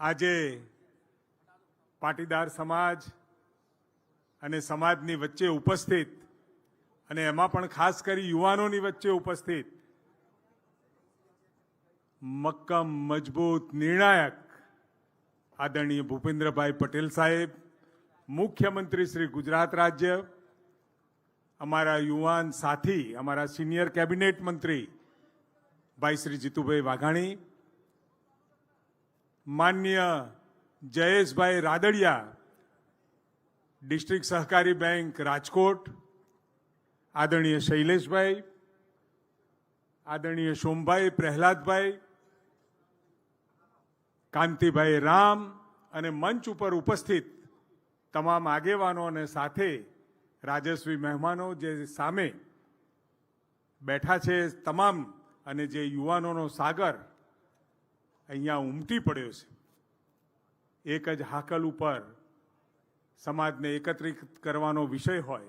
આજે પાટીદાર સમાજ અને સમાજની વચ્ચે ઉપસ્થિત અને એમાં પણ ખાસ કરી યુવાનોની વચ્ચે ઉપસ્થિત મક્કમ, મજબૂત નિર્ણાયક આદરણીય ભૂપેન્દ્રભાઈ પટેલ સાહેબ, મુખ્યમંત્રી શ્રી ગુજરાત રાજ્ય, અમારા યુવાન સાથી, અમારા સિનિયર કેબિનેટ મંત્રી ભાઈ શ્રી જીતુભાઈ વાઘાણી માન્ય જયેશભાઈ રાદડિયા, ડિસ્ટ્રિક્ટ સહકારી બેંક રાજકોટ, આદરણીય શૈલેષભાઈ, આદરણીય સોમભાઈ પ્રહલાદભાઈ, કાંતિભાઈ રામ અને મંચ ઉપર ઉપસ્થિત તમામ આગેવાનો અને સાથે રાજસ્વી મહેમાનો જે સામે બેઠા છે, તમામ અને જે યુવાનોનો સાગર અહીંયા ઉમટી પડ્યો છે. એક જ હાકલ ઉપર સમાજને એકત્રિત કરવાનો વિષય હોય.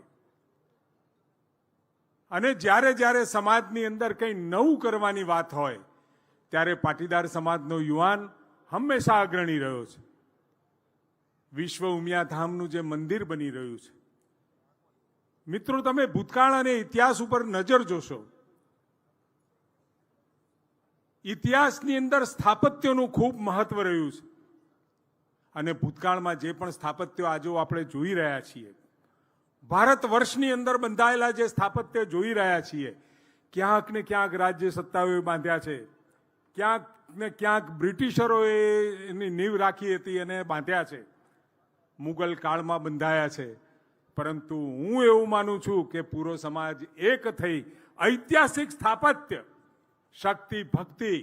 અને જ્યારે જ્યારે સમાજની અંદર કંઈ નવું કરવાની વાત હોય, ત્યારે પાટીદાર સમાજનો યુવાન હંમેશા અગ્રણી રહ્યો છે. વિશ્વ ઉમિયા ધામનું જે મંદિર બની રહ્યું છે. મિત્રો, તમે ભૂતકાળ અને ઇતિહાસ ઉપર નજર જોશો. ઇતિહાસની અંદર સ્થાપત્યનું ખૂબ મહત્વ રહ્યું છે. અને ભૂતકાળમાં જે પણ સ્થાપત્યો આજે આપણે જોઈ રહ્યા છીએ, ભારત વર્ષની અંદર બંધાયેલા જે સ્થાપત્ય જોઈ રહ્યા છીએ, ક્યાંક ને ક્યાંક રાજ્ય સત્તાઓએ બાંધ્યા છે, ક્યાંક ને ક્યાંક બ્રિટિશરોએ એની નીવ રાખી હતી અને બાંધ્યા છે. મુગલ કાળમાં બંધાયા છે. પરંતુ હું એવું માનું છું કે પૂરો સમાજ એક થઈ ઐતિહાસિક સ્થાપત્ય શક્તિ, ભક્તિ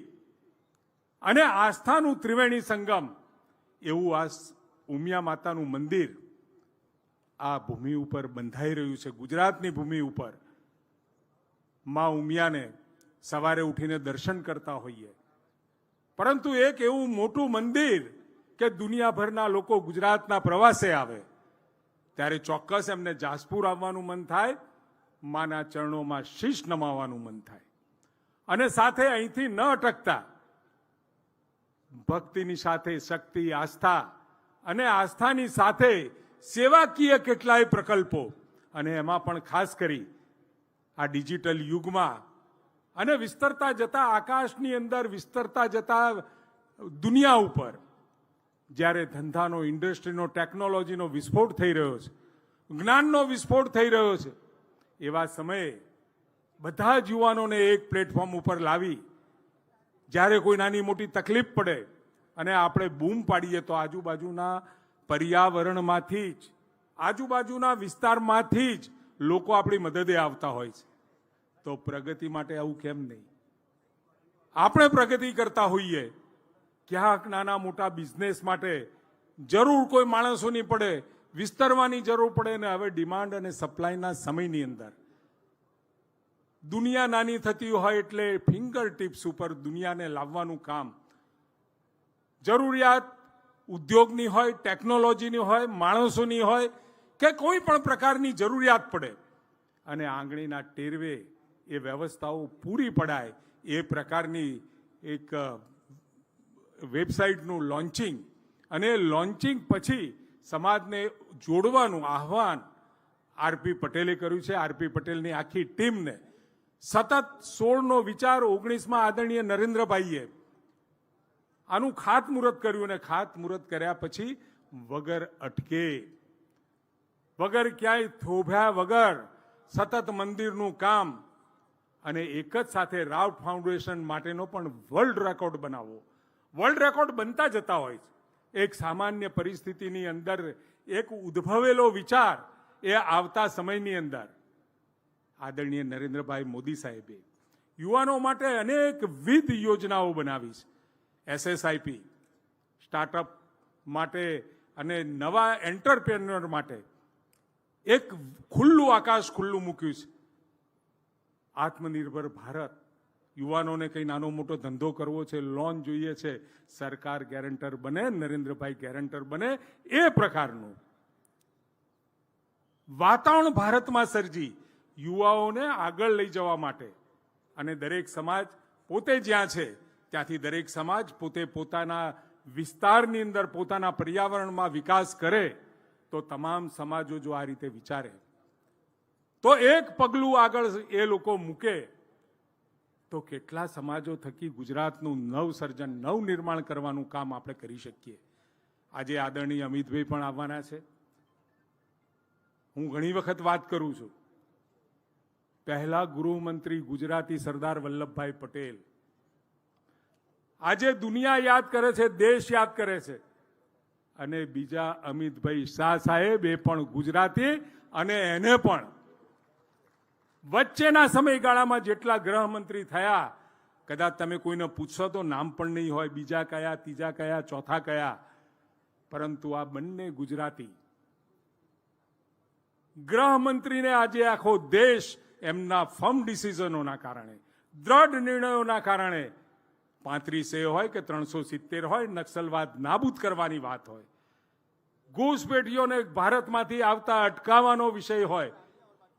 અને આસ્થાનું ત્રિવેણી સંગમ. એવું આ ઉમિયા માતાનું મંદિર આ ભૂમિ ઉપર બંધાઈ રહ્યું છે, ગુજરાતની ભૂમિ ઉપર. માં ઉમિયાને સવારે ઉઠીને દર્શન કરતા હોઈએ. પરંતુ એક એવું મોટું મંદિર કે દુનિયાભરના લોકો ગુજરાતના પ્રવાસે આવે. ત્યારે ચોક્કસ એમને જાસપુર આવવાનું મન થાય, માના ચરણોમાં શીશ નમાવાનું મન થાય. અને સાથે અહીંથી ન અટકતા. ભક્તિની સાથે શક્તિ, આસ્થા અને આસ્થાની સાથે સેવાકીય કેટલાય પ્રકલ્પો. અને એમાં પણ ખાસ કરી આ ડિજિટલ યુગમાં અને વિસ્તરતા જતા આકાશની અંદર વિસ્તરતા જતા દુનિયા ઉપર. જ્યારે ધંધાનો, ઇન્ડસ્ટ્રીનો, ટેકનોલોજીનો વિસ્ફોટ થઈ રહ્યો છે, જ્ઞાનનો વિસ્ફોટ થઈ રહ્યો છે, એવા સમયે બધા જ યુવાનોને એક પ્લેટફોર્મ ઉપર લાવી. જ્યારે કોઈ નાની મોટી તકલીફ પડે અને આપણે બૂમ પાડીએ તો આજુબાજુના પર્યાવરણમાંથી જ, આજુબાજુના વિસ્તારમાંથી જ લોકો આપણી મદદે આવતા હોય છે. તો પ્રગતિ માટે આવું કેમ નહીં? આપણે પ્રગતિ કરતા હોઈએ. ક્યાંક નાના મોટા બિઝનેસ માટે જરૂર કોઈ માણસોની પડે, વિસ્તરવાની જરૂર પડે ને હવે ડિમાન્ડ અને સપ્લાયના સમયની અંદર. દુનિયા નાની થતી હોય એટલે ફિંગર ટિપ્સ ઉપર દુનિયાને લાવવાનું કામ. જરૂરિયાત ઉદ્યોગની હોય, ટેકનોલોજીની હોય, માણસોની હોય, કે કોઈ પણ પ્રકારની જરૂરિયાત પડે, અને આંગળીના ટેરવે એ વ્યવસ્થાઓ પૂરી પડાય, એ પ્રકારની એક વેબસાઇટનું લોન્ચિંગ, અને લોન્ચિંગ પછી સમાજને જોડવાનું આહવાન આરપી પટેલે કર્યું છે. આરપી પટેલની આખી ટીમને સતત સોળનો વિચાર ઓગણીસમાં આદરણીય નરેન્દ્રભાઈએ આનું ખાતમુહૂર્ત કર્યું અને ખાતમુહૂર્ત કર્યા પછી વગર અટકે. વગર ક્યાંય થોભ્યા વગર સતત મંદિરનું કામ અને એક જ સાથે રાઉટ ફાઉન્ડેશન માટેનો પણ વર્લ્ડ રેકોર્ડ બનાવવો. વર્લ્ડ રેકોર્ડ બનતા જતા હોય છે. એક સામાન્ય પરિસ્થિતિની અંદર એક ઉદ્ભવેલો વિચાર એ આવતા સમયની અંદર આદરણીય નરેન્દ્રભાઈ મોદી સાહેબે યુવાનો માટે અનેક વિધ યોજનાઓ બનાવી છે. એસએસઆઈપી, સ્ટાર્ટઅપ માટે અને નવા એન્ટરપ્રેન્યોર માટે એક ખુલ્લું આકાશ ખુલ્લું મૂક્યું છે. આત્મનિર્ભર ભારત. યુવાનોને કંઈ નાનો મોટો ધંધો કરવો છે, લોન જોઈએ છે, સરકાર ગેરંટર બને, નરેન્દ્રભાઈ ગેરંટર બને, એ પ્રકારનું. વાતાવરણ ભારતમાં સર્જી. યુવાઓને આગળ લઈ જવા માટે. અને દરેક સમાજ પોતે જ્યાં છે, ત્યાંથી દરેક સમાજ પોતે પોતાના વિસ્તારની અંદર, પોતાના પર્યાવરણમાં વિકાસ કરે, તો તમામ સમાજો જો આ રીતે વિચારે, તો એક પગલું આગળ એ લોકો મૂકે, તો કેટલા સમાજો થકી ગુજરાતનું નવસર્જન, નવનિર્માણ કરવાનું કામ આપણે કરી શકીએ. આજે આદરણીય અમિતભાઈ પણ આવવાના છે. હું ઘણી વખત વાત કરું છું. પહેલા ગૃહમંત્રી ગુજરાતી સરદાર વલ્લભભાઈ પટેલ. આજે દુનિયા યાદ કરે છે, દેશ યાદ કરે છે. અને બીજા અમિતભાઈ શાહ સાહેબ એ પણ ગુજરાતી અને એને પણ. વચ્ચેના સમયગાળામાં જેટલા ગૃહમંત્રી થયા, કદાચ તમે કોઈને પૂછશો તો નામ પણ નહીં હોય, બીજા કયા, ત્રીજા કયા, ચોથા કયા. પરંતુ આ બંને ગુજરાતી. ગૃહમંત્રીને આજે આખો દેશ એમના ફર્મ ડિસિઝનોના કારણે, દ્રઢ નિર્ણયોના કારણે પાંત્રીસ એ હોય કે ત્રણસો સિત્તેર હોય, નક્સલવાદ નાબૂદ કરવાની વાત હોય. ઘૂસપેટીઓને ભારતમાંથી આવતા અટકાવવાનો વિષય હોય.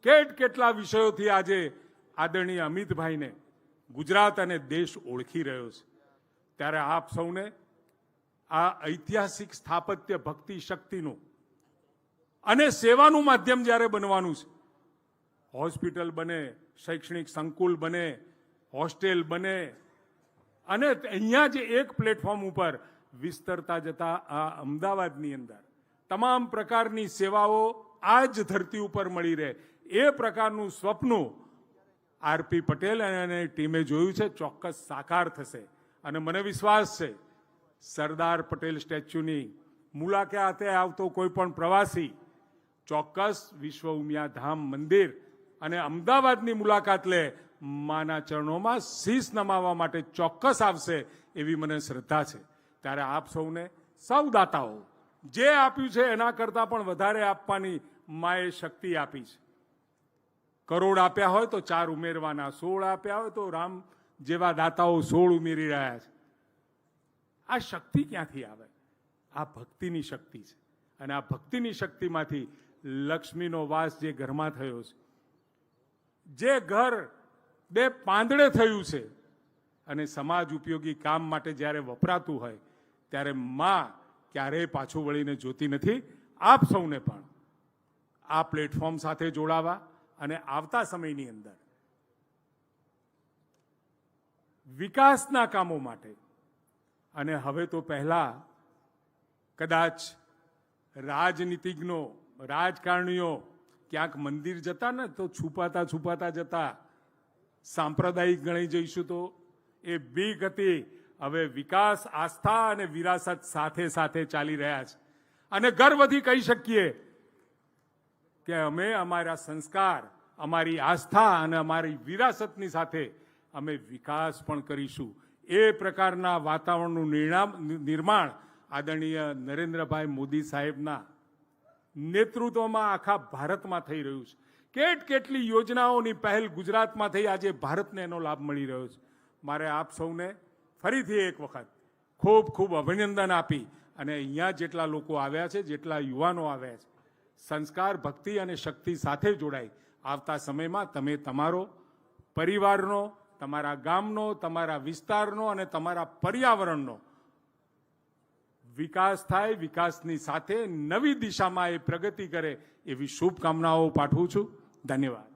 કેટ કેટલા વિષયોથી આજે આદરણીય અમિતભાઈને ગુજરાત અને દેશ ઓળખી રહ્યો છે. ત્યારે આપ સૌને આ ઐતિહાસિક સ્થાપત્ય ભક્તિ શક્તિનું અને સેવાનું માધ્યમ જ્યારે બનવાનું છે હોસ્પિટલ બને, શૈક્ષણિક સંકુલ બને, હોસ્ટેલ બને. અને અહીંયા જે એક પ્લેટફોર્મ ઉપર વિસ્તરતા જતા આ અમદાવાદની અંદર તમામ પ્રકારની સેવાઓ આ જ ધરતી ઉપર મળી રહે. એ પ્રકારનું સ્વપ્ન આરપી પટેલ અને ટીમે જોયું છે, ચોક્કસ સાકાર થશે. અને મને વિશ્વાસ છે, સરદાર પટેલ સ્ટેચ્યુની મુલાકાતે આવતો કોઈ પણ પ્રવાસી ચોક્કસ વિશ્વ ઉમિયા ધામ મંદિર અને અમદાવાદની મુલાકાત લે. માના ચરણોમાં શીશ નમાવવા માટે ચોક્કસ આવશે એવી મને શ્રદ્ધા છે. ત્યારે આપ સૌને સૌ દાતાઓ જે આપ્યું છે એના કરતાં પણ વધારે આપવાની માએ શક્તિ આપી છે. કરોડ આપ્યા હોય તો ચાર ઉમેરવાના, સોળ આપ્યા હોય તો રામ જેવા દાતાઓ સોળ ઉમેરી રહ્યા છે. આ શક્તિ ક્યાંથી આવે? આ ભક્તિની શક્તિ છે. અને આ ભક્તિની શક્તિમાંથી લક્ષ્મીનો વાસ જે ઘરમાં થયો છે જે ઘર બે પાંદડે થયું છે અને સમાજ ઉપયોગી કામ માટે જ્યારે વપરાતું હોય, ત્યારે માં ક્યારેય પાછું વળીને જોતી નથી. આપ સૌને પણ આ પ્લેટફોર્મ સાથે જોડાવા અને આવતા સમયની અંદર વિકાસના કામો માટે. અને હવે તો પહેલા કદાચ રાજનીતિજ્ઞો, રાજકારણીઓ ક્યાંક મંદિર જતા ને તો છુપાતા છુપાતા જતા સાંપ્રદાયિક ગણી જઈશું તો. એ બીક હતી. હવે વિકાસ, આસ્થા અને વિરાસત સાથે સાથે ચાલી રહ્યા છે. અને ગર્વથી કહી શકીએ કે અમે અમારા સંસ્કાર, અમારી આસ્થા અને અમારી વિરાસતની સાથે અમે વિકાસ પણ કરીશું. એ પ્રકારના વાતાવરણનું નિર્માણ આદરણીય નરેન્દ્રભાઈ મોદી સાહેબના નેતૃત્વમાં આખા ભારતમાં થઈ રહ્યું છે. કેટ કેટલી યોજનાઓની પહેલ ગુજરાતમાં થઈ, આજે ભારતને એનો લાભ મળી રહ્યો છે. મારે આપ સૌને ફરીથી એક વખત ખૂબ ખૂબ અભિનંદન આપી અને અહીંયા જેટલા લોકો આવ્યા છે, જેટલા યુવાનો આવ્યા છે, સંસ્કાર, ભક્તિ અને શક્તિ સાથે જોડાઈ. આવતા સમયમાં તમે તમારો પરિવારનો, તમારા ગામનો, તમારા વિસ્તારનો અને તમારા પર્યાવરણનો વિકાસ થાય વિકાસની સાથે નવી દિશામાં એ પ્રગતિ કરે એવી શુભકામનાઓ પાઠવું છું. ધન્યવાદ.